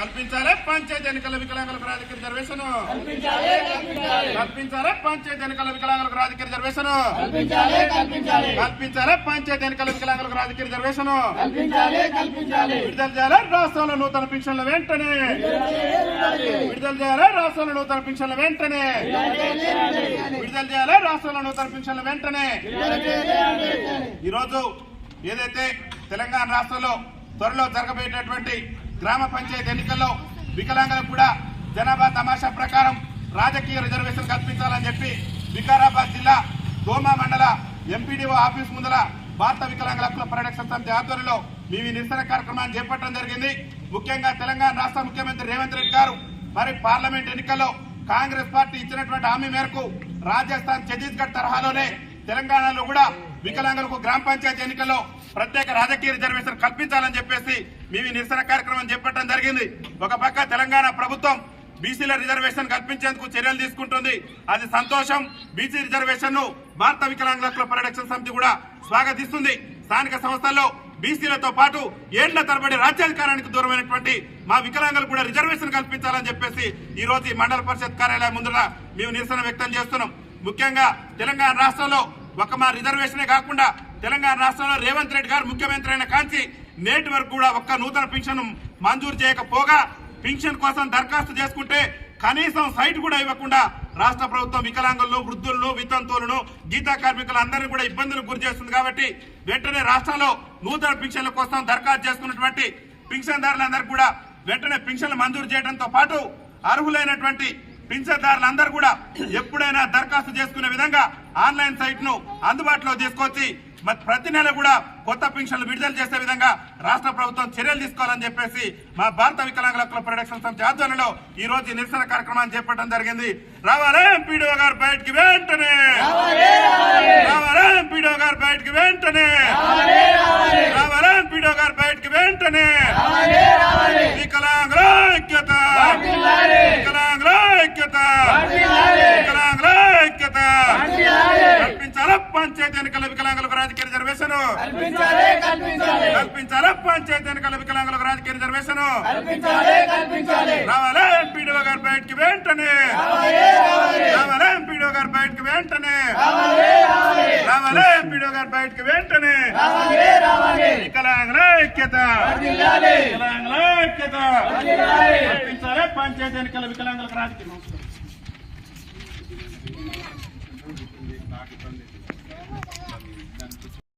కల్పించాలి. పంచాయతీ ఎన్నికల వికలాంగులకు రాజకీయ రిజర్వేషన్. కల్పించాలి పంచాయతీ ఎన్నికల వికలాంగులకు రాజకీయ రిజర్వేషన్. కల్పించాలి పంచాయతీ ఎన్నికల వికలాంగులకు రాజకీయ రిజర్వేషన్. విడుదల చేయాలి రాష్ట్రంలో నూతన పింఛన్ల వెంటనే. విడుదల చేయాలి రాష్ట్రంలో నూతన పింఛన్ల వెంటనే. విడుదల చేయాలి రాష్ట్రంలో నూతన పింఛన్ల వెంటనే. ఈరోజు ఏదైతే తెలంగాణ రాష్ట్రంలో త్వరలో జరగబోయేటటువంటి గ్రామ పంచాయతీ ఎన్నికల్లో వికలాంగులకు కూడా జనాభా తమాషా ప్రకారం రాజకీయ రిజర్వేషన్ కల్పించాలని చెప్పి వికారాబాద్ జిల్లా దోమా మండల ఎంపీడీఓ ఆఫీస్ ముందర భారత వికలాంగుల హక్కుల పరిరక్షణ సమితి ఆధ్వర్యంలో మేము ఈ నిరసన కార్యక్రమాన్ని చేపట్టడం జరిగింది. ముఖ్యంగా తెలంగాణ రాష్ట్ర ముఖ్యమంత్రి రేవంత్ రెడ్డి గారు మరి పార్లమెంట్ ఎన్నికల్లో కాంగ్రెస్ పార్టీ ఇచ్చినటువంటి హామీ మేరకు రాజస్థాన్ ఛత్తీస్గఢ్ తరహాలోనే తెలంగాణలో కూడా వికలాంగులకు గ్రామ పంచాయతీ ఎన్నికల్లో ప్రత్యేక రాజకీయ రిజర్వేషన్ కల్పించాలని చెప్పేసి మేము నిరసన కార్యక్రమం చేపట్టడం జరిగింది. ఒక పక్క తెలంగాణ ప్రభుత్వం బీసీల రిజర్వేషన్ కల్పించేందుకు చర్యలు తీసుకుంటుంది. అది సంతోషం. బీసీ రిజర్వేషన్ను భారత వికలాంగుల హక్కుల పరిరక్షణ సమితి కూడా స్వాగతిస్తుంది. స్థానిక సంస్థల్లో బీసీలతో పాటు ఏళ్ళ తరబడి రాజ్యాధికారానికి దూరమైనటువంటి మా వికలాంగులు కూడా రిజర్వేషన్ కల్పించాలని చెప్పేసి ఈ రోజు ఈ మండల పరిషత్ కార్యాలయం ముందర మేము నిరసన వ్యక్తం చేస్తున్నాం. ముఖ్యంగా తెలంగాణ రాష్ట్రంలో ఒక మా రిజర్వేషనే కాకుండా తెలంగాణ రాష్ట్రంలో రేవంత్ రెడ్డి గారు ముఖ్యమంత్రి అయిన కాంతి నేటి వరకు కూడా ఒక్క నూతన పింఛన్ మంజూరు చేయకపోగా పింఛన్ కోసం దరఖాస్తు చేసుకుంటే కనీసం సైట్ కూడా ఇవ్వకుండా రాష్ట్ర ప్రభుత్వం వికలాంగులను వృద్ధులను వితంతువులను గీతా కార్మికులందరినీ కూడా ఇబ్బందులకు గురి చేస్తుంది కాబట్టి వెంటనే రాష్ట్రంలో నూతన పింఛన్ల కోసం దరఖాస్తు చేసుకున్నటువంటి పెన్షన్దారులందరూ కూడా వెంటనే పింఛన్లు మంజూరు చేయడంతో పాటు అర్హులైనటువంటి పింఛన్దారులందరూ కూడా ఎప్పుడైనా దరఖాస్తు చేసుకునే విధంగా ఆన్లైన్ సైట్ను అందుబాటులో తీసుకొచ్చి ప్రతి నెల కూడా కొత్త పింఛన్లు విడుదల చేసే విధంగా రాష్ట్ర ప్రభుత్వం చర్యలు తీసుకోవాలని చెప్పేసి మా భారత వికలాంగుల హక్కుల పరిరక్షణ సమితి ఆధ్వర్యంలో ఈ రోజు నిరసన కార్యక్రమాన్ని చేపట్టడం జరిగింది. రావాలే ఎంపీడీఓ గారు బయటికి వెంట రావాలే ఎంపీడీఓ గారు బయటికి వెంటనే రావాలే ఎంపీడీఓ గారు బయటికి వెంటనే వికలాంగుల ఐక్యత వికలాంగుల ఐక్యత వికలాంగుల ఐక్యత కల్పించాలా పంచాయతీ ఎన్నికల వికలాంగులకు రాజకీయ రిజర్వేషన్. కల్పించాలా పంచాయతీ ఎన్నికల వికలాంగులకు రాజకీయ రిజర్వేషన్? రావాలా ఎంపీడీఓ గారు బయటికి వెంటనే? రావాలా ఎంపీడీఓ గారు బయటికి వెంటనే? రావాలా ఎంపీడీఓ గారు బయటికి వెంటనే? వికలాంగుల ఐక్యత. వికలాంగుల ఐక్యత. కల్పించాలా పంచాయతీ ఎన్నికల వికలాంగులకు రాజకీయ నాకు ఇబ్బంది దానికి